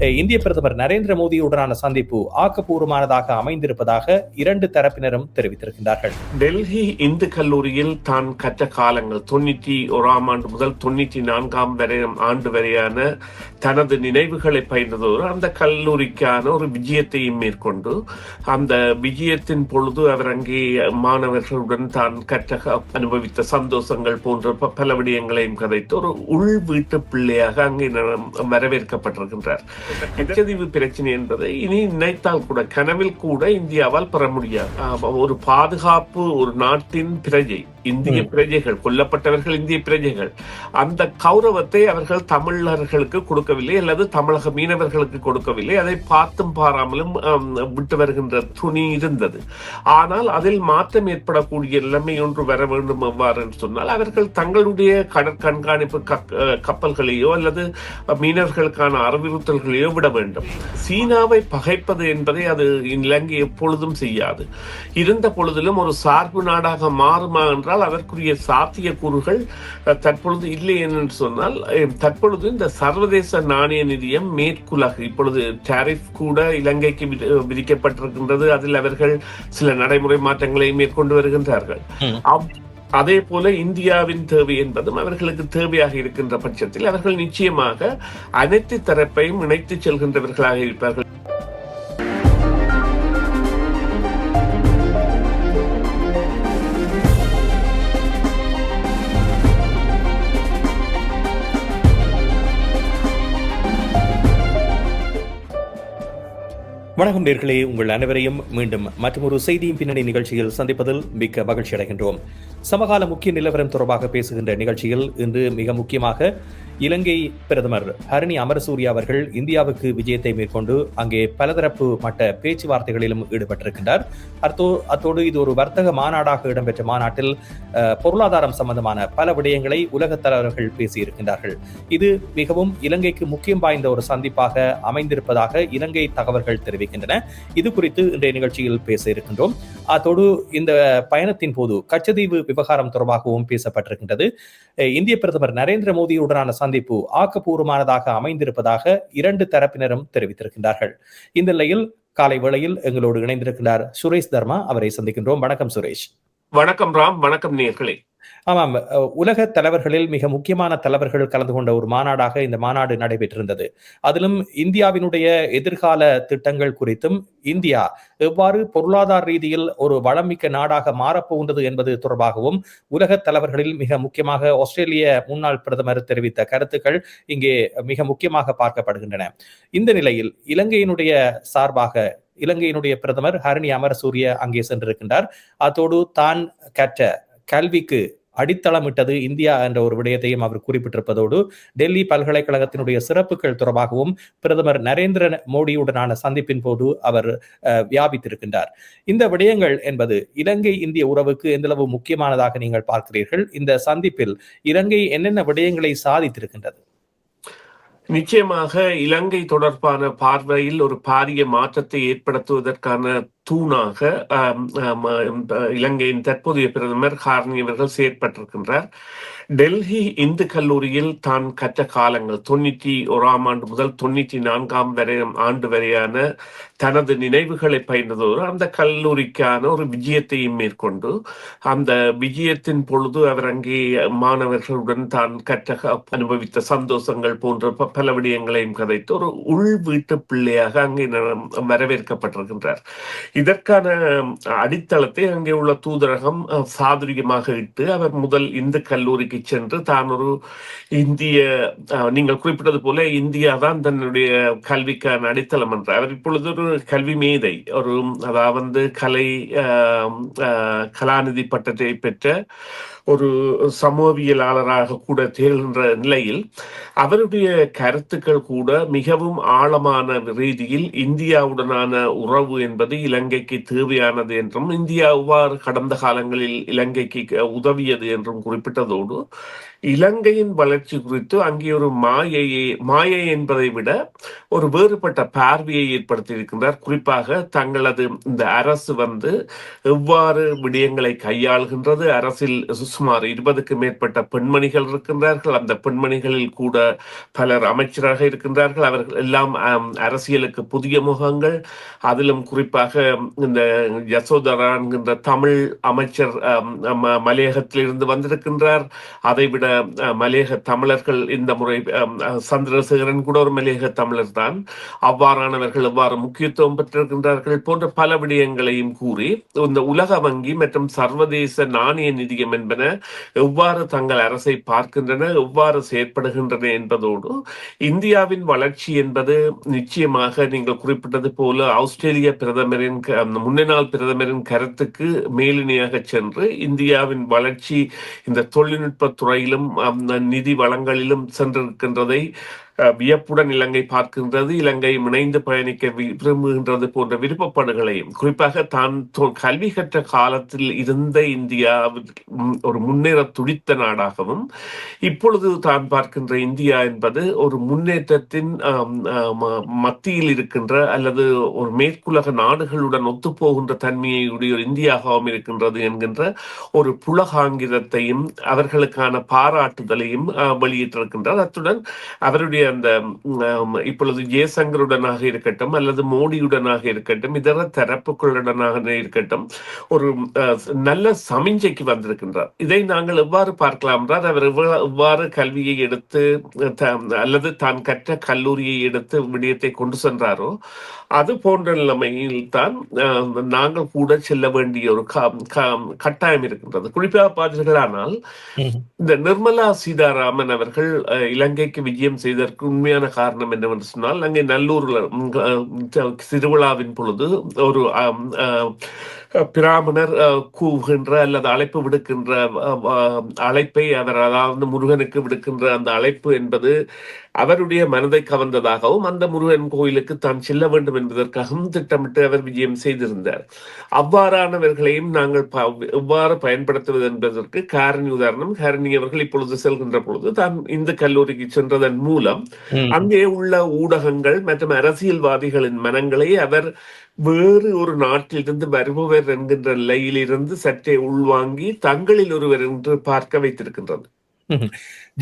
இந்திய பிரதமர் நரேந்திர மோடியுடனான சந்திப்பு ஆக்கப்பூர்வமானதாக அமைந்திருப்பதாக இரண்டு தரப்பினரும் தெரிவித்திருக்கின்றார்கள். டெல்லி இந்து கல்லூரியில் தான் கற்ற காலங்கள் தொண்ணூற்றி ஓராம் ஆண்டு முதல் தொண்ணூற்றி நான்காம் வரை ஆண்டு வரையான தனது நினைவுகளை பயின்றதோடு அந்த கல்லூரிக்கான ஒரு விஜயத்தையும் மேற்கொண்டு அந்த விஜயத்தின் பொழுது அவர் அங்கே மாணவர்களுடன் தான் கற்ற அனுபவித்த சந்தோஷங்கள் போன்ற ப- பல விடயங்களையும் கதைத்து ஒரு உள் வீட்டு பிள்ளையாக அங்கே வரவேற்கப்பட்டிருக்கின்றார். கச்சதீவு பிரச்சனை என்பதை இனி நினைத்தால் கூட கனவில் கூட இந்தியாவால் பெற முடியாது. ஒரு பாதுகாப்பு ஒரு நாட்டின் பிரஜை. இந்திய. பிரஜைகள் கொல்லப்பட்டவர்கள் இந்திய பிரஜைகள். அந்த கௌரவத்தை அவர்கள் தமிழர்களுக்கு கொடுக்கவில்லை அல்லது தமிழக மீனவர்களுக்கு கொடுக்கவில்லை. அதை பார்த்தும் பாராமலும் விட்டு வருகின்ற துணி இருந்தது. ஆனால் அதில் மாற்றம் ஏற்படக்கூடிய நிலைமை ஒன்று வர வேண்டும் எவ்வாறு என்று சொன்னால் அவர்கள் தங்களுடைய கடற்கண்காணிப்பு கப்பல்களையோ அல்லது மீனவர்களுக்கான அறிவுறுத்தல்களையோ விட வேண்டும். சீனாவை பகைப்பது என்பதை அது இலங்கை எப்பொழுதும் செய்யாது. இருந்த பொழுதிலும் ஒரு சார்பு நாடாக மாறுமா என்றால் அதற்குரிய சாத்தியக்கூறுகள் தற்பொழுது இல்லை என்று சொன்னால் தற்பொழுது இந்த சர்வதேச நாணய நிதியம் மேற்குலகு இப்பொழுது டாரிஃப் கூட இலங்கைக்கு விதி- விதிக்கப்பட்டிருக்கின்றது. அதில் அவர்கள் சில நடைமுறை மாற்றங்களை மேற்கொண்டு வருகின்றார்கள். அதே போல இந்தியாவின் தேவை என்பதும் அவர்களுக்கு தேவையாக இருக்கின்ற பட்சத்தில் அவர்கள் நிச்சயமாக அனைத்து தரப்பையும் இணைத்து செல்கின்றவர்களாக இருப்பார்கள். வணக்கம் நேர்களே உங்கள் அனைவரையும் மீண்டும் மற்றொரு செய்தியின் பின்னணி நிகழ்ச்சியில் சந்திப்பதில் மிக்க மகிழ்ச்சி அடைகின்றோம் சமகால முக்கிய நிலவரம் தொடர்பாக பேசுகின்ற நிகழ்ச்சியில் இன்று மிக முக்கியமாக இலங்கை பிரதமர் ஹரணி அமரசூரிய அவர்கள் இந்தியாவுக்கு விஜயத்தை மேற்கொண்டு அங்கே பலதரப்பு மட்ட பேச்சுவார்த்தைகளிலும் ஈடுபட்டிருக்கின்றார். அத்தோ அத்தோடு இது ஒரு வர்த்தக மாநாடாக இடம்பெற்ற மாநாட்டில் பொருளாதாரம் சம்பந்தமான பல விடயங்களை உலகத் தலைவர்கள் பேசியிருக்கின்றார்கள். இது மிகவும் இலங்கைக்கு முக்கியம் வாய்ந்த ஒரு சந்திப்பாக அமைந்திருப்பதாக இலங்கை தகவல்கள் தெரிவிக்கின்றன. இது குறித்து இன்றைய நிகழ்ச்சியில் பேச இருக்கின்றோம். அத்தோடு இந்த பயணத்தின் போது கச்சதீவு விவகாரம் தொடர்பாகவும் பேசப்பட்டிருக்கின்றது. இந்திய பிரதமர் நரேந்திர மோடியுடனான சந்திப்பு ஆக்கப்பூர்வமானதாக அமைந்திருப்பதாக இரண்டு தரப்பினரும் தெரிவித்திருக்கின்றார்கள். இந்த நிலையில் காலை வேளையில் எங்களோடு இணைந்திருக்கிறார் சுரேஷ் தர்மா. அவரை சந்திக்கின்றோம். வணக்கம் சுரேஷ். வணக்கம் ராம். வணக்கம் நேர்களே ஆமாம் உலக தலைவர்களில் மிக முக்கியமான தலைவர்கள் கலந்து கொண்ட ஒரு மாநாடாக இந்த மாநாடு நடைபெற்றிருந்தது. அதிலும் இந்தியாவினுடைய எதிர்கால திட்டங்கள் குறித்தும் இந்தியா எவ்வாறு பொருளாதார ரீதியில் ஒரு வளமிக்க நாடாக மாறப்போகின்றது என்பது தொடர்பாகவும் உலக தலைவர்களில் மிக முக்கியமாக ஆஸ்திரேலிய முன்னாள் பிரதமர் தெரிவித்த கருத்துக்கள் இங்கே மிக முக்கியமாக பார்க்கப்படுகின்றன. இந்த நிலையில் இலங்கையினுடைய சார்பாக இலங்கையினுடைய பிரதமர் ஹரணி அமரசூரிய அங்கே சென்றிருக்கின்றார். அதோடு தான் கற்ற கல்விக்கு அடித்தளமிட்டது இந்தியா என்ற ஒரு விடயத்தையும் அவர் குறிப்பிட்டிருப்பதோடு டெல்லி பல்கலைக்கழகத்தினுடைய சிறப்புகள் தொடர்பாகவும் பிரதமர் நரேந்திர மோடியுடனான சந்திப்பின் போது அவர் அஹ், வியாபித்திருக்கின்றார். இந்த விடயங்கள் என்பது இலங்கை இந்திய உறவுக்கு எந்தளவு முக்கியமானதாக நீங்கள் பார்க்கிறீர்கள்? இந்த சந்திப்பில் இலங்கை என்னென்ன விடயங்களை சாதித்திருக்கின்றது? நிச்சயமாக இலங்கை தொடர்பான பார்வையில் ஒரு பாரிய மாற்றத்தை ஏற்படுத்துவதற்கான தூணாக இலங்கையின் தற்போதைய பிரதமர் ஹார்னி அவர்கள் செயற்பட்டிருக்கின்றார். டெல்லி இந்து கல்லூரியில் தான் கற்ற காலங்கள் தொண்ணூற்றி ஓராம் ஆண்டு முதல் தொண்ணூற்றி நான்காம் வரை ஆண்டு வரையான தனது நினைவுகளை பயின்றதோடு அந்த கல்லூரிக்கான ஒரு விஜயத்தையும் மேற்கொண்டு அந்த விஜயத்தின் பொழுது அவர் அங்கே மாணவர்களுடன் தான் கற்ற அனுபவித்த சந்தோஷங்கள் போன்ற ப- பல விடயங்களையும் கதைத்து ஒரு உள் வீட்டு பிள்ளையாக அங்கே வரவேற்கப்பட்டிருக்கின்றார். இதற்கான அடித்தளத்தை அங்கே உள்ள தூதரகம் சாதுரியமாக இட்டு அவர் முதல் இந்து கல்லூரிக்கு சென்று தான் ஒரு இந்திய நீங்கள் குறிப்பிட்டது போல இந்தியா தான் தன்னுடைய கல்விக்கான அடித்தளம் என்றார். அவர் இப்பொழுது ஒரு கல்வி மேதை ஒரு அதாவது கலை கலாநிதி பட்டத்தை பெற்ற ஒரு சமூகவியலாளராக கூட திகழ்கின்ற நிலையில் அவருடைய கருத்துக்கள் கூட மிகவும் ஆழமான ரீதியில் இந்தியாவுடனான உறவு என்பது இலங்கைக்கு தேவையானது என்றும் இந்தியா எவ்வாறு கடந்த காலங்களில் இலங்கைக்கு உதவியது என்றும் குறிப்பிட்டதோடு இலங்கையின் வளர்ச்சி குறித்து அங்கே ஒரு மாயையை மாயை என்பதை விட ஒரு வேறுபட்ட பார்வையை ஏற்படுத்தி இருக்கின்றார். குறிப்பாக தங்களது இந்த அரசு வந்து எவ்வாறு விடயங்களை கையாளுகின்றது? அரசில் சுமார் இருபதுக்கு மேற்பட்ட பெண்மணிகள் இருக்கின்றார்கள். அந்த பெண்மணிகளில் கூட பலர் அமைச்சராக இருக்கின்றார்கள். அவர்கள் எல்லாம் அரசியலுக்கு புதிய முகங்கள். அதிலும் குறிப்பாக இந்த யசோதரா என்கின்ற தமிழ் அமைச்சர் மலையகத்திலிருந்து வந்திருக்கின்றார். அதைவிட விட மலையக தமிழர்கள் இந்த முறை சந்திரசேகரன் கூட ஒரு மலையக தமிழர் தான். அவ்வாறானவர்கள் எவ்வாறு முக்கியத்துவம் பெற்றிருக்கின்றார்கள் போன்ற பல விடயங்களையும் கூறி இந்த உலக வங்கி மற்றும் சர்வதேச நாணய நிதியம் என்பன எவ்வாறு தங்கள் அரசை பார்க்கின்றன எவ்வாறு செயற்படுகின்றன என்பதோடு இந்தியாவின் வளர்ச்சி என்பது நிச்சயமாக நீங்கள் குறிப்பிட்டது போல ஆஸ்திரேலிய பிரதமரின் க- அந்த பிரதமரின் கருத்துக்கு மேலிணையாக சென்று இந்தியாவின் வளர்ச்சி இந்த தொழில்நுட்ப துறையிலும் நிதி வளங்களிலும் சென்றிருக்கின்றதை வியப்புடன் இலங்கை பார்க்கின்றது. இலங்கை இணைந்து பயணிக்க விரும்புகின்றது போன்ற விருப்பப்பாடுகளையும். குறிப்பாக தான் கல்வி கற்ற காலத்தில் இருந்த இந்தியா ஒரு முன்னேற துடித்த நாடாகவும் இப்பொழுது தான் பார்க்கின்ற இந்தியா என்பது ஒரு முன்னேற்றத்தின் மத்தியில் இருக்கின்ற அல்லது ஒரு மேற்குலக நாடுகளுடன் ஒத்துப்போகின்ற தன்மையை உடைய ஒரு இந்தியாகவும் இருக்கின்றது என்கின்ற ஒரு புலகாங்கிதத்தையும் அவர்களுக்கான பாராட்டுதலையும் வெளியிட்டிருக்கின்றார். அத்துடன் அவருடைய அந்த இப்பொழுது ஜெயசங்கருடனாக இருக்கட்டும் அல்லது மோடியுடனாக இருக்கட்டும் இதர தரப்புகளுடனாக இருக்கட்டும் ஒரு நல்ல சமிஞ்சைக்கு வந்திருக்கின்றார். இதை நாங்கள் எவ்வாறு பார்க்கலாம்? என்றால் அவர் எவ்வ- எவ்வாறு கல்வியை எடுத்து அல்லது தான் கற்ற கல்லூரியை எடுத்து விடயத்தை கொண்டு சென்றாரோ அது போன்ற நிலைமையில் தான் நாங்கள் கூட செல்ல வேண்டிய ஒரு கட்டாயம் இருக்கின்றது. குறிப்பாக பார்த்தீர்களானால். இந்த நிர்மலா சீதாராமன் அவர்கள் இலங்கைக்கு விஜயம் அதற்கு உண்மையான காரணம் என்னவென்று சொன்னால் அங்கே நல்லூரில் ம், திருவிழாவின் பொழுது ஒரு பிராமணர் கூவுகின்ற அல்லது அழைப்பு விடுக்கின்ற அழைப்பை அவர் அதாவது முருகனுக்கு விடுக்கின்ற அந்த அழைப்பு என்பது அவருடைய மனதை கவர்ந்ததாகவும் அந்த முருகன் கோயிலுக்கு தான் செல்ல வேண்டும் என்பதற்காகவும் திட்டமிட்டு அவர் விஜயம் செய்திருந்தார் அவ்வாறானவர்களையும் நாங்கள் எவ்வாறு பயன்படுத்துவது என்பதற்கு காரணி உதாரணம் காரணி அவர்கள் இப்பொழுது செல்கின்ற பொழுது தான் இந்த கல்லூரிக்கு சென்றதன் மூலம். அங்கே உள்ள ஊடகங்கள் மற்றும் அரசியல்வாதிகளின் மனங்களை அவர் வேறு ஒரு நாட்டிலிருந்து வருபவர் என்கின்ற நிலையிலிருந்து சற்றே உள்வாங்கி தங்களில் ஒருவர் என்று பார்க்க வைத்திருக்கின்றது.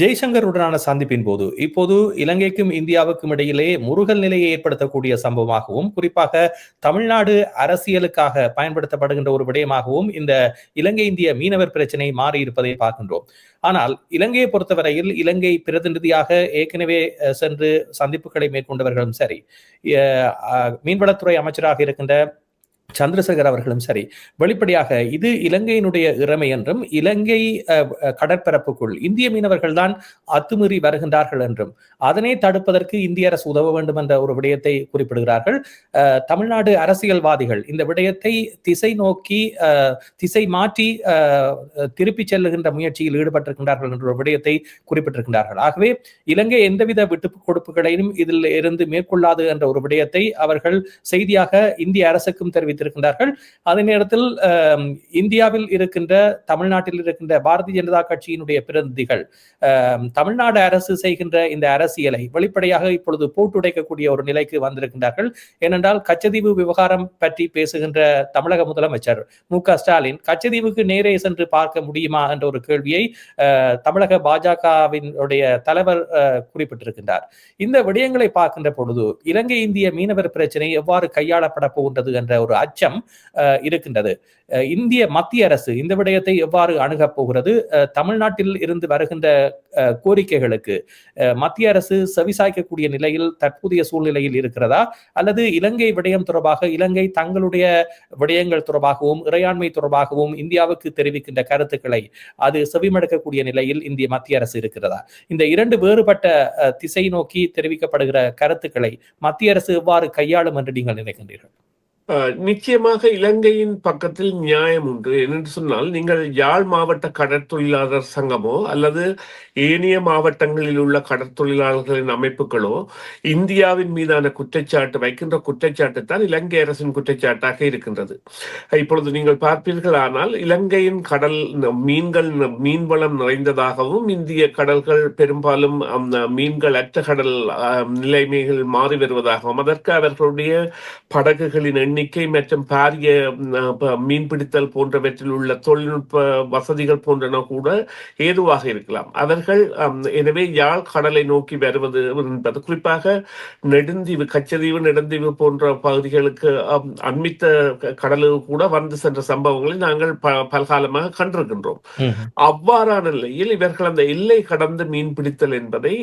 ஜெய்சங்கருடனான சந்திப்பின் போது இப்போது இலங்கைக்கும் இந்தியாவுக்கும் இடையிலே முருகல் நிலையை ஏற்படுத்தக்கூடிய சம்பவமாகவும் குறிப்பாக தமிழ்நாடு அரசியலுக்காக பயன்படுத்தப்படுகின்ற ஒரு விடயமாகவும் இந்த இலங்கை இந்திய மீனவர் பிரச்சனை மாறி இருப்பதை பார்க்கின்றோம். ஆனால் இலங்கையை பொறுத்தவரையில் இலங்கை பிரதிநிதியாக ஏற்கனவே சென்று சந்திப்புகளை மேற்கொண்டவர்களும் சரி. மீன்வளத்துறை அமைச்சராக இருக்கின்ற சந்திரசேகர் அவர்களும் சரி வெளிப்படையாக இது இலங்கையினுடைய இறமை என்றும் இலங்கை கடற்பரப்புக்குள் இந்திய மீனவர்கள் தான் அத்துமீறி வருகின்றார்கள் என்றும் அதனை தடுப்பதற்கு இந்திய அரசு உதவ வேண்டும் என்ற ஒரு விடயத்தை குறிப்பிடுகிறார்கள். தமிழ்நாடு அரசியல்வாதிகள் இந்த விடயத்தை திசை நோக்கி திசை மாற்றி அஹ், திருப்பி செல்லுகின்ற முயற்சியில் ஈடுபட்டிருக்கின்றார்கள் என்ற ஒரு விடயத்தை குறிப்பிட்டிருக்கின்றார்கள். ஆகவே இலங்கை எந்தவித விட்டு கொடுப்புகளையும் இதில் இருந்து மேற்கொள்ளாது என்ற ஒரு விடயத்தை அவர்கள் செய்தியாக இந்திய அரசுக்கும் தெரிவித்து தெரிவித்திருக்கின்றார்கள் அதே நேரத்தில் இந்தியாவில் இருக்கின்ற தமிழ்நாட்டில் இருக்கின்ற பாரதிய ஜனதா கட்சியினுடைய பிரதிநிதிகள் தமிழ்நாடு அரசு செய்கின்ற இந்த அரசியலை வெளிப்படையாக இப்பொழுது போட்டுடைக்கக்கூடிய ஒரு நிலைக்கு வந்திருக்கின்றார்கள். ஏனென்றால் கச்சதீவு விவகாரம் பற்றி பேசுகின்ற தமிழக முதலமைச்சர் மு க ஸ்டாலின் கச்சதீவுக்கு நேரே சென்று பார்க்க முடியுமா என்ற ஒரு கேள்வியை அஹ், தமிழக பாஜகவின் உடைய தலைவர் அஹ், குறிப்பிட்டிருக்கின்றார். இந்த விடயங்களை பார்க்கின்ற பொழுது இலங்கை இந்திய மீனவர் பிரச்சனை எவ்வாறு கையாளப்பட போகின்றது என்ற ஒரு அச்சம் இருக்கின்றது. இந்திய மத்திய அரசு இந்த விடயத்தை எவ்வாறு அணுகப் போகிறது? தமிழ்நாட்டில் இருந்து வருகின்ற கோரிக்கைகளுக்கு அஹ், மத்திய அரசு செவிசாய்க்கக்கூடிய நிலையில் தற்போதைய சூழ்நிலையில் இருக்கிறதா? அல்லது இலங்கை விடயம் தொடர்பாக இலங்கை தங்களுடைய விடயங்கள் தொடர்பாகவும் இறையாண்மை தொடர்பாகவும் இந்தியாவுக்கு தெரிவிக்கின்ற கருத்துக்களை அது செவிமடுக்கக்கூடிய நிலையில் இந்திய மத்திய அரசு இருக்கிறதா? இந்த இரண்டு வேறுபட்ட அஹ், திசை நோக்கி தெரிவிக்கப்படுகிற கருத்துக்களை மத்திய அரசு எவ்வாறு கையாளும் என்று நீங்கள் நினைக்கின்றீர்கள்? நிச்சயமாக இலங்கையின் பக்கத்தில் நியாயம் உண்டு. என்று சொன்னால் நீங்கள் யாழ் மாவட்ட கடற்தொழிலாளர் சங்கமோ அல்லது ஏனைய மாவட்டங்களில் உள்ள கடற்தொழிலாளர்களின் அமைப்புகளோ இந்தியாவின் மீதான குற்றச்சாட்டு வைக்கின்ற குற்றச்சாட்டு தான் இலங்கை அரசின் குற்றச்சாட்டாக இருக்கின்றது. இப்பொழுது நீங்கள் பார்ப்பீர்கள் ஆனால் இலங்கையின் கடல் மீன்கள் மீன்வளம் நிறைந்ததாகவும் இந்திய கடல்கள் பெரும்பாலும் அந்த மீன்கள் அற்ற கடல் நிலைமைகள் மாறி வருவதாகவும் அதற்கு அவர்களுடைய படகுகளின் எண்ணிக்கை மற்றும் பாரிய மீன்பிடித்தல் போன்றவற்றில் உள்ள தொழில்நுட்ப வசதிகள் போன்றன கூட ஏதுவாக இருக்கலாம் அவர்கள் எனவே யாழ் கடலை நோக்கி வருவது என்பது குறிப்பாக நெடுந்தீவு கச்சதீவு நெடுந்தீவு போன்ற பகுதிகளுக்கு அண்மித்த கடலுக்கு கூட வந்து சென்ற சம்பவங்களை நாங்கள் பல்காலமாக கண்டிருக்கின்றோம். அவ்வாறான நிலையில் இவர்கள் அந்த எல்லை கடந்து மீன் பிடித்தல் என்பதை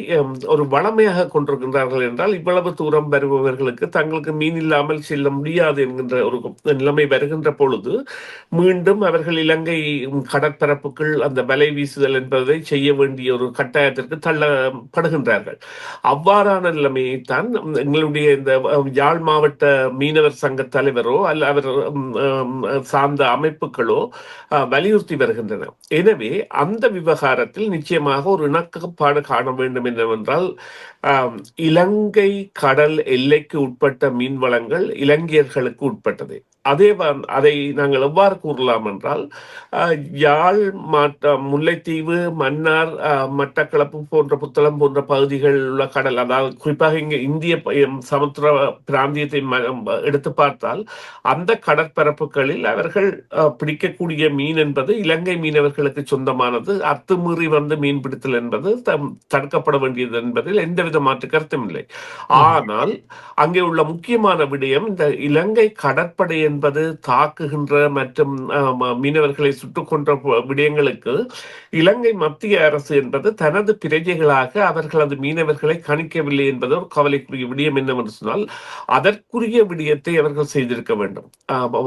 ஒரு வளமையாக கொண்டிருக்கின்றார்கள் என்றால் இவ்வளவு தூரம் வருபவர்களுக்கு தங்களுக்கு மீன் இல்லாமல் செல்ல முடியாது என்கின்ற ஒரு நிலைமை வருகின்ற பொழுது மீண்டும் அவர்கள் இலங்கை கடற்பரப்புக்குள் அந்த வலை வீசுதல் என்பதை செய்ய வேண்டிய ஒரு கட்டாயத்திற்கு தள்ளப்படுகின்றார்கள். அவ்வாறான நிலைமையை தான் எங்களுடைய இந்த யாழ் மாவட்ட மீனவர் சங்க தலைவரோ அல்ல அவர் சார்ந்த அமைப்புகளோ வலியுறுத்தி வருகின்றன. எனவே அந்த விவகாரத்தில் நிச்சயமாக ஒரு இணக்கப்பாடு காண வேண்டும் என்னவென்றால் இலங்கை கடல் எல்லைக்கு உட்பட்ட மீன் வளங்கள் இலங்கையர்களுக்கு உட்பட்டது. அதே அதை நாங்கள் எவ்வாறு கூறலாம் என்றால் யாழ் மாட்ட முல்லைத்தீவு மன்னார் மட்டக்களப்பு போன்ற புத்தளம் போன்ற பகுதிகளில் உள்ள கடல் அதாவது குறிப்பாக இங்கே இந்திய சமுத்திர பிராந்தியத்தை எடுத்து பார்த்தால் அந்த கடற்பரப்புகளில் அவர்கள் பிடிக்கக்கூடிய மீன் என்பது இலங்கை மீனவர்களுக்கு சொந்தமானது. அத்துமீறி வந்து மீன் பிடித்தல் என்பது தடுக்கப்பட வேண்டியது என்பதில் எந்தவித மாற்று கருத்தும் இல்லை. ஆனால் அங்கே உள்ள முக்கியமான விடயம் இந்த இலங்கை கடற்படை என்பது தாக்குகின்ற மற்றும் மீனவர்களை சுட்டுக் கொன்ற விடயங்களுக்கு இலங்கை மத்திய அரசு என்பது தனது பிரஜைகளாக அவர்களது மீனவர்களை கணிக்கவில்லை என்பது ஒரு கவலைக்குரிய விடயம் என்னவென்று சொன்னால் அதற்குரிய விடயத்தை அவர்கள் செய்திருக்க வேண்டும்.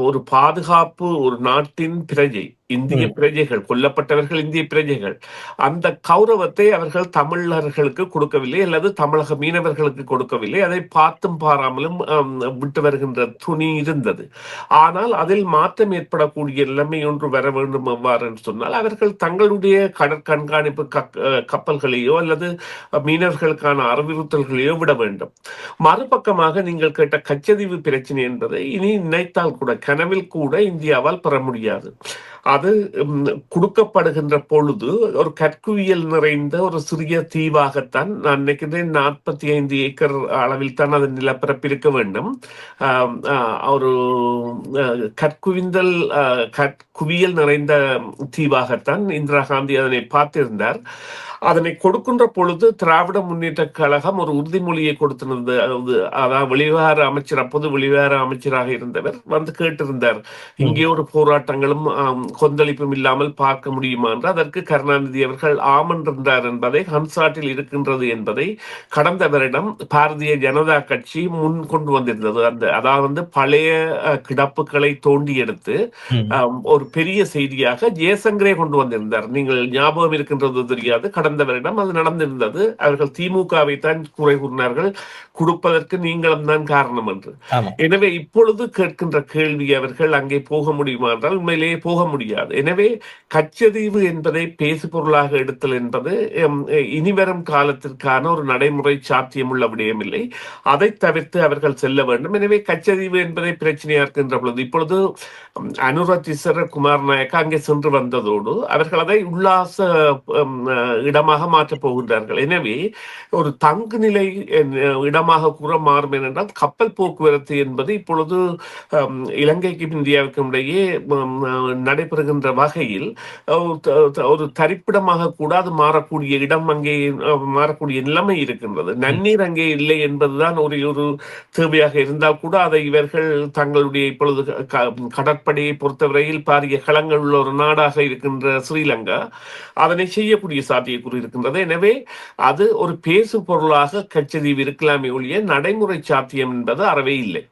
ஒரு பாதுகாப்பு ஒரு நாட்டின் பிரஜை இந்திய. பிரஜைகள் கொல்லப்பட்டவர்கள் இந்திய பிரஜைகள். அந்த கௌரவத்தை அவர்கள் தமிழர்களுக்கு கொடுக்கவில்லை அல்லது தமிழக மீனவர்களுக்கு கொடுக்கவில்லை. அதை பார்த்தும் பாராமலும் விட்டு வருகின்ற துணி இருந்தது. ஆனால் அதில் மாற்றம் ஏற்படக்கூடிய நிலைமை ஒன்று வர வேண்டும் எவ்வாறு என்று சொன்னால் அவர்கள் தங்களுடைய கடற்கண்காணிப்பு கப்பல்களையோ அல்லது மீனவர்களுக்கான அறிவுறுத்தல்களையோ விட வேண்டும். மறுபக்கமாக நீங்கள் கேட்ட கச்சதீவு பிரச்சனை என்பதை இனி நினைத்தால் கூட கனவில் கூட இந்தியாவால் பெற முடியாது. அது கொடுக்கப்படுகின்ற பொழுது ஒரு கற்குவியல் நிறைந்த ஒரு சிறிய தீவாகத்தான் நான் நினைக்கிறேன் நாற்பத்தி ஐந்து ஏக்கர் அளவில் தான் அதன் நிலப்பரப்பு இருக்க வேண்டும். ஒரு கற்குவிந்தல் கற்குவியல் நிறைந்த தீவாகத்தான் இந்திரா காந்தி அதனை பார்த்திருந்தார். அதனை கொடுக்கின்ற பொழுது திராவிட முன்னேற்ற கழகம் ஒரு உறுதிமொழியை கொடுத்திருந்தது. அதாவது அதாவது வெளிவிவகார அமைச்சர் அப்போது வெளிவிவகார அமைச்சராக இருந்தவர் வந்து கேட்டிருந்தார். இங்கே ஒரு போராட்டங்களும் கொந்தளிப்பும் இல்லாமல் பார்க்க முடியுமா என்று. அதற்கு கருணாநிதி அவர்கள் ஆமன் இருந்தார் என்பதை ஹன்சாட்டில் இருக்கின்றது என்பதை கடந்த வருடம் பாரதிய ஜனதா கட்சி முன் கொண்டு வந்திருந்தது. அந்த அதாவது வந்து பழைய கிடப்புகளை தோண்டி எடுத்து ஒரு பெரிய செய்தியாக ஜெயசங்கரே கொண்டு வந்திருந்தார். நீங்கள் ஞாபகம் இருக்கின்றது தெரியாது. கடந்த வருடம் அது நடந்திருந்தது. அவர்கள் திமுகவை தான் குறை கூறினார்கள். கொடுப்பதற்கு நீங்களும் தான் காரணம் என்று. எனவே இப்பொழுது கேட்கின்ற கேள்வி அவர்கள் அங்கே போக முடியுமா என்றால் உண்மையிலேயே போக முடியாது. எனவே கச்சதீவு என்பதை பேசு பொருளாக எடுத்தல் என்பது இனிவரும் காலத்திற்கான ஒரு நடைமுறை சாத்தியமுள்ள விடயமில்லை. அதை தவிர்த்து அவர்கள் செல்ல வேண்டும். எனவே கச்சதீவு என்பதை பிரச்சனையா இருக்கின்ற பொழுது இப்பொழுது ம், அனுரதிசர குமார் நாயக்கா அங்கே சென்று வந்ததோடு அவர்கள் அதை உல்லாச ம், இடமாக மாற்றப் போகின்றார்கள் எனவே ஒரு தங்கு நிலை இடமாக கூற மாறும் ஏனென்றால் கப்பல் போக்குவரத்து என்பது இப்பொழுது இலங்கைக்கும் இந்தியாவுக்கும் இடையே நடைபெறுகின்ற வகையில் ஒரு தரிப்பிடமாக கூட அது மாறக்கூடிய இடம் அங்கே மாறக்கூடிய நிலைமை இருக்கின்றது. நன்னீர் அங்கே இல்லை என்பதுதான் ஒரு ஒரு தேவையாக இருந்தால் கூட அதை இவர்கள் தங்களுடைய இப்பொழுது கடற்படையை பொறுத்தவரையில் பாரிய களங்கள் உள்ள ஒரு நாடாக இருக்கின்ற ஸ்ரீலங்கா அதனை செய்யக்கூடிய சாத்தியக்கூறு கூறியிருக்கின்றது எனவே அது ஒரு பேசு பொருளாக கச்சதீவு இருக்கலாமே ஒழிய நடைமுறை சாத்தியம் என்பது அறவே இல்லை.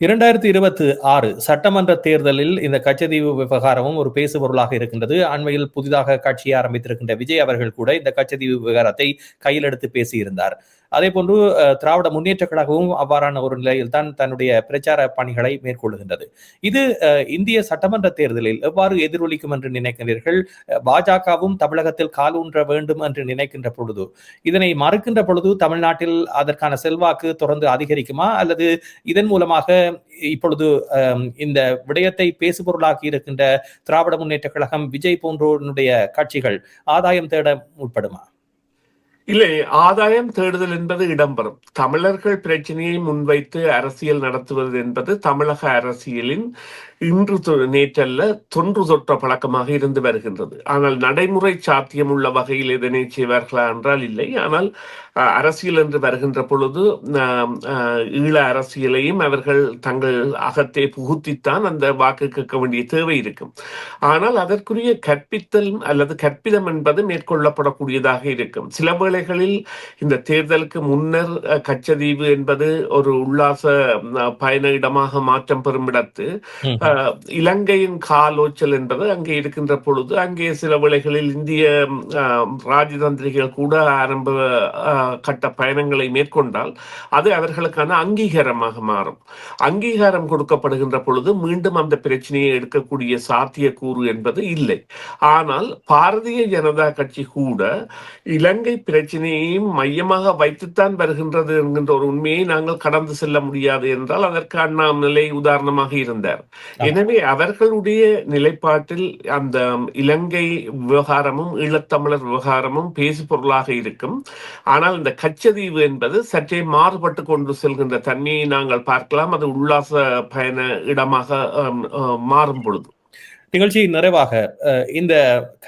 இரண்டாயிரத்தி இருபத்தி ஆறு சட்டமன்ற தேர்தலில் இந்த கச்சதீவு விவகாரமும் ஒரு பேசுபொருளாக இருக்கின்றது. அண்மையில் புதிதாக கட்சியை ஆரம்பித்திருக்கின்ற விஜய் அவர்கள் கூட இந்த கச்சதீவு விவகாரத்தை கையில் எடுத்து பேசியிருந்தார். அதே போன்று அஹ், திராவிட முன்னேற்ற கழகமும் அவ்வாறான ஒரு நிலையில் தான் தன்னுடைய பிரச்சார பணிகளை மேற்கொள்கின்றது இது அஹ், இந்திய சட்டமன்ற தேர்தலில் எவ்வாறு எதிரொலிக்கும் என்று நினைக்கிறீர்கள்? பாஜகவும் தமிழகத்தில் காலூன்ற வேண்டும் என்று நினைக்கின்ற பொழுது இதனை மறுக்கின்ற பொழுது தமிழ்நாட்டில் அதற்கான செல்வாக்கு தொடர்ந்து அதிகரிக்குமா? அல்லது இதன் மூலமாக இப்பொழுது அஹ், இந்த விடயத்தை பேசுபொருளாக்கி இருக்கின்ற திராவிட முன்னேற்ற கழகம் விஜய் போன்றோருடைய கட்சிகள் ஆதாயம் தேட முற்படுமா? இல்லை ஆதாயம் தேடுதல் என்பது இடம்பெறும். தமிழர்கள் பிரச்சனையை முன்வைத்து அரசியல் நடத்துவது என்பது தமிழக அரசியலின் இன்று நேற்றல்ல தொன்று தொற்ற பழக்கமாக இருந்து வருகின்றது. ஆனால் நடைமுறை சாத்தியம் உள்ள வகையில் இதனை செய்வார்களா என்றால் இல்லை. ஆனால் அரசியல் என்று வருகின்ற பொழுது ஈழ அரசியலையும் அவர்கள் தங்கள் அகத்தை புகுத்தித்தான் அந்த வாக்கு கேட்க வேண்டிய தேவை இருக்கும். ஆனால் அதற்குரிய கற்பித்தல் அல்லது கற்பிதம் என்பது மேற்கொள்ளப்படக்கூடியதாக இருக்கும். சில வேளைகளில் இந்த தேர்தலுக்கு முன்னர் கச்சதீவு என்பது ஒரு உல்லாச பயண இடமாக மாற்றம் பெறும் இடத்து இலங்கையின் காலோச்சல் என்பது அங்கே இருக்கின்ற பொழுது அங்கே சில வேளைகளில் இந்திய ராஜதந்திரிகள் கூட ஆரம்ப கட்ட பயணங்களை மேற்கொண்டால் அது அவர்களுக்கான அங்கீகாரமாக மாறும். அங்கீகாரம் கொடுக்கப்படுகின்ற பொழுது மீண்டும் அந்த பிரச்சனையை எடுக்கக்கூடிய சாத்தியக்கூறு என்பது இல்லை. ஆனால் பாரதிய ஜனதா கட்சி கூட இலங்கை பிரச்சனையையும் மையமாக வைத்துத்தான் வருகின்றது என்கின்ற ஒரு உண்மையை நாங்கள் கடந்து செல்ல முடியாது என்றால் அதற்கு அண்ணாமலை உதாரணமாக இருந்தார். எனவே அவர்களுடைய நிலைப்பாட்டில் அந்த இலங்கை விவகாரமும் ஈழத்தமிழர் விவகாரமும் பேசு பொருளாக இருக்கும். ஆனால் இந்த கச்சதீவு என்பது சற்றே மாறுபட்டு கொண்டு செல்கின்ற தன்மையை நாங்கள் பார்க்கலாம். அது உல்லாச பயண இடமாக மாறும் பொழுது. நிகழ்ச்சி நிறைவாக இந்த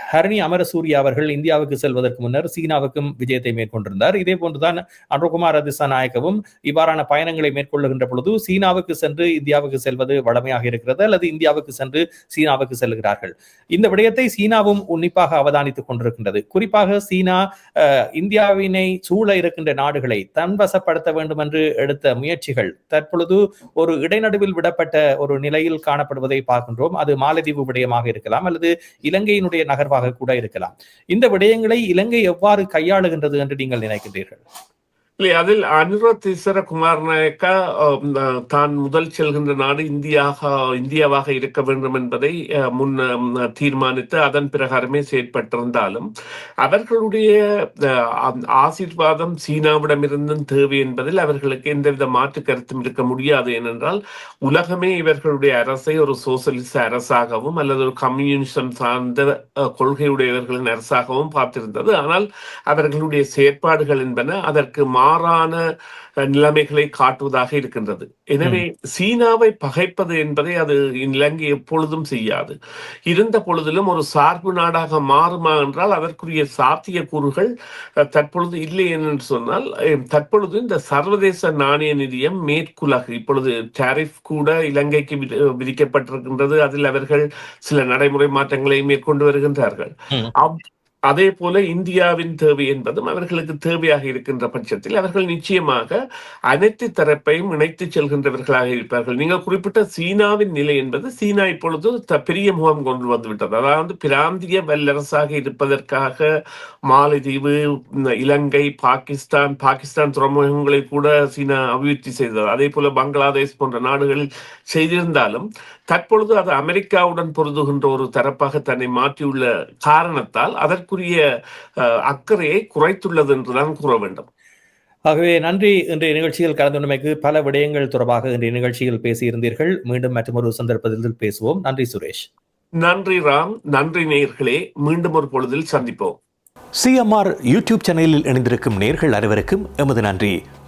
ஹரணி அமரசூரிய அவர்கள் இந்தியாவுக்கு செல்வதற்கு முன்னர் சீனாவுக்கும் விஜயத்தை மேற்கொண்டிருந்தார். இதே போன்றுதான் அனுகுமார் திசாநாயக்கவும் இவ்வாறான பயணங்களை மேற்கொள்ளுகின்ற பொழுது சீனாவுக்கு சென்று இந்தியாவுக்கு செல்வது வழமையாக இருக்கிறது அல்லது இந்தியாவுக்கு சென்று சீனாவுக்கு செல்கிறார்கள். இந்த விடயத்தை சீனாவும் உன்னிப்பாக அவதானித்துக் கொண்டிருக்கின்றது. குறிப்பாக சீனா அஹ், இந்தியாவினை சூழ இருக்கின்ற நாடுகளை தன்வசப்படுத்த வேண்டும் என்று எடுத்த முயற்சிகள் தற்பொழுது ஒரு இடைநடுவில் விடப்பட்ட ஒரு நிலையில் காணப்படுவதை பார்க்கின்றோம். அது மாலத்தீவு விடயமாக இருக்கலாம் அல்லது இலங்கையினுடைய நகர்வாக கூட இருக்கலாம். இந்த விடயங்களை இலங்கை எவ்வாறு கையாளுகின்றது என்று நீங்கள் நினைக்கின்றீர்கள்? இல்லை அதில் அனுரத் ஈஸ்வர குமார் நாயக்கா தான் முதல் செல்கின்ற நாடு இந்தியாக இந்தியாவாக இருக்க வேண்டும் என்பதை முன் தீர்மானித்து அதன் பிரகாரமே செயற்பட்டிருந்தாலும் அவர்களுடைய ஆசீர்வாதம் சீனாவிடமிருந்தும் தேவை என்பதில் அவர்களுக்கு எந்தவித மாற்று கருத்தும் இருக்க முடியாது ஏனென்றால் உலகமே இவர்களுடைய அரசை ஒரு சோசலிச அரசாகவும் அல்லது ஒரு கம்யூனிசம் சார்ந்த கொள்கையுடையவர்களின் அரசாகவும் பார்த்திருந்தது ஆனால் அவர்களுடைய செயற்பாடுகள் என்பன அதற்கு மா மாறான நிலைமைகளை காட்டுவதாக இருக்கின்றது. எனவே சீனாவை பகைப்பது என்பதை அது இலங்கை எப்பொழுதும் செய்யாது. இருந்த பொழுதிலும் ஒரு சார்பு நாடாக மாறுமா என்றால் அதற்குரிய சாத்தியக்கூறுகள் அஹ், தற்பொழுது இல்லை என்று சொன்னால் தற்பொழுது இந்த சர்வதேச நாணய நிதியம் மேற்குலகு. இப்பொழுது டாரிஃப் கூட இலங்கைக்கு விதி- விதிக்கப்பட்டிருக்கின்றது. அதில் அவர்கள் சில நடைமுறை மாற்றங்களை மேற்கொண்டு வருகின்றார்கள். அதே போல இந்தியாவின் தேவை என்பதும் அவர்களுக்கு தேவையாக இருக்கின்ற பட்சத்தில் அவர்கள் நிச்சயமாக அனைத்து தரப்பையும் இணைத்து செல்கின்றவர்களாக இருப்பார்கள். நீங்கள் குறிப்பிட்ட சீனாவின் நிலை என்பது சீனா இப்பொழுது பெரிய முகம் கொண்டு வந்துவிட்டது. அதாவது பிராந்திய வல்லரசாக இருப்பதற்காக மாலத்தீவு இலங்கை பாகிஸ்தான் பாகிஸ்தான் துறைமுகங்களை கூட சீனா அபிவிருத்தி செய்தது. அதே போல பங்களாதேஷ் போன்ற நாடுகளில் செய்திருந்தாலும் தற்பொழுது அது அமெரிக்காவுடன் பொருதுகின்ற ஒரு தரப்பாக தன்னை மாற்றியுள்ள காரணத்தால் அதற்கு அதற்குரிய அக்கறையை குறைத்துள்ளது என்றுதான் கூற வேண்டும். ஆகவே நன்றி. இன்றைய நிகழ்ச்சியில் கலந்து கொண்டமைக்கு பல விடயங்கள் தொடர்பாக இன்றைய நிகழ்ச்சியில் பேசியிருந்தீர்கள். மீண்டும் மற்றொரு சந்தர்ப்பத்தில் பேசுவோம். நன்றி சுரேஷ். நன்றி ராம். நன்றி நேயர்களே. மீண்டும் ஒரு பொழுதில் சந்திப்போம். சிஎம்ஆர் யூடியூப் சேனலில் இணைந்திருக்கும் நேர்கள் அனைவருக்கும் எமது நன்றி.